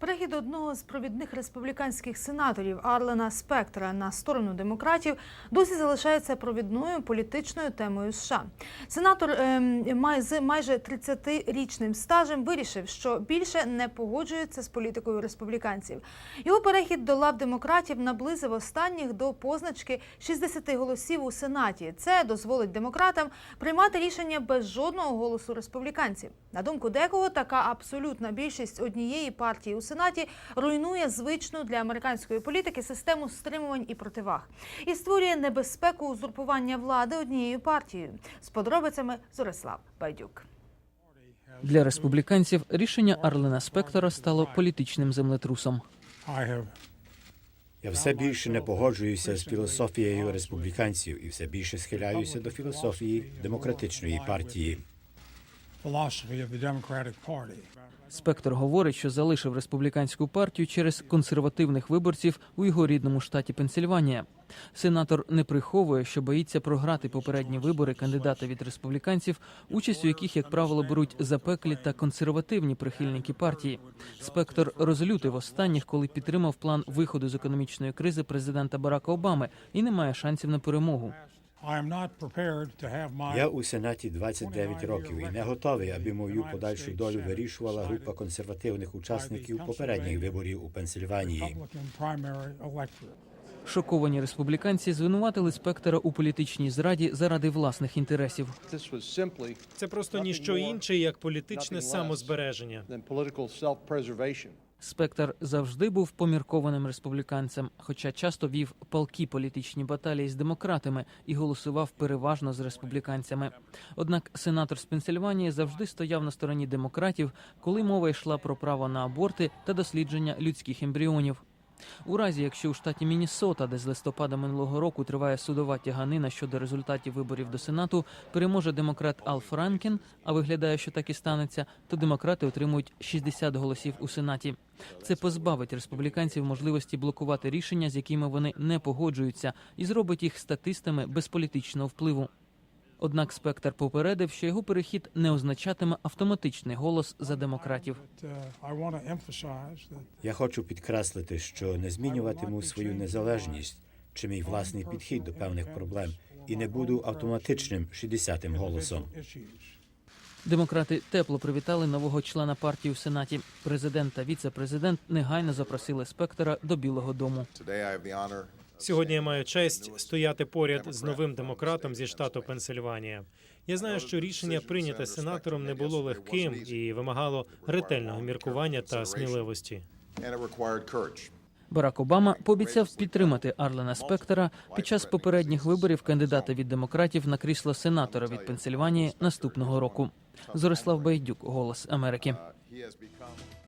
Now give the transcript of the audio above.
Перехід одного з провідних республіканських сенаторів Арлена Спектра на сторону демократів досі залишається провідною політичною темою США. Сенатор май- з майже 30-річним стажем вирішив, що більше не погоджується з політикою республіканців. Його перехід до лав демократів наблизив останніх до позначки 60 голосів у сенаті. Це дозволить демократам приймати рішення без жодного голосу республіканців. На думку декого, така абсолютна більшість однієї партії у сенаті руйнує звичну для американської політики систему стримувань і противаг і створює небезпеку узурпування влади однією партією. З подробицями Зорислав Байдюк. Для республіканців рішення Арлена Спектора стало політичним землетрусом. Я все більше не погоджуюся з філософією республіканців і все більше схиляюся до філософії демократичної партії. Спектор говорить, що залишив республіканську партію через консервативних виборців у його рідному штаті Пенсильванія. Сенатор не приховує, що боїться програти попередні вибори кандидата від республіканців, участь у яких, як правило, беруть запеклі та консервативні прихильники партії. Спектор розлютив останніх, коли підтримав план виходу з економічної кризи президента Барака Обами і не має шансів на перемогу. I am not prepared to have my Я у сенаті 29 років і не готовий, аби мою подальшу долю вирішувала група консервативних учасників попередніх виборів у Пенсильванії. Шоковані республіканці звинуватили спектора у політичній зраді заради власних інтересів. Це просто ніщо інше, як політичне самозбереження. Спектр завжди був поміркованим республіканцем, хоча часто вів палкі політичні баталії з демократами і голосував переважно з республіканцями. Однак сенатор з Пенсильванії завжди стояв на стороні демократів, коли мова йшла про право на аборти та дослідження людських ембріонів. У разі, якщо у штаті Міннесота, де з листопада минулого року триває судова тяганина щодо результатів виборів до Сенату, переможе демократ Ал Франкен, а виглядає, що так і станеться, то демократи отримують 60 голосів у Сенаті. Це позбавить республіканців можливості блокувати рішення, з якими вони не погоджуються, і зробить їх статистами без політичного впливу. Однак спектр попередив, що його перехід не означатиме автоматичний голос за демократів. Я хочу підкреслити, що не змінюватиму свою незалежність чи мій власний підхід до певних проблем і не буду автоматичним 60-тим голосом. Демократи тепло привітали нового члена партії у сенаті. Президент та віце-президент негайно запросили спектора до Білого Дому. Сьогодні я маю честь стояти поряд з новим демократом зі штату Пенсильванія. Я знаю, що рішення прийняте сенатором не було легким і вимагало ретельного міркування та сміливості. Барак Обама пообіцяв підтримати Арлена Спектора під час попередніх виборів кандидата від демократів на крісло сенатора від Пенсильванії наступного року. Зорислав Байдюк, Голос Америки. Become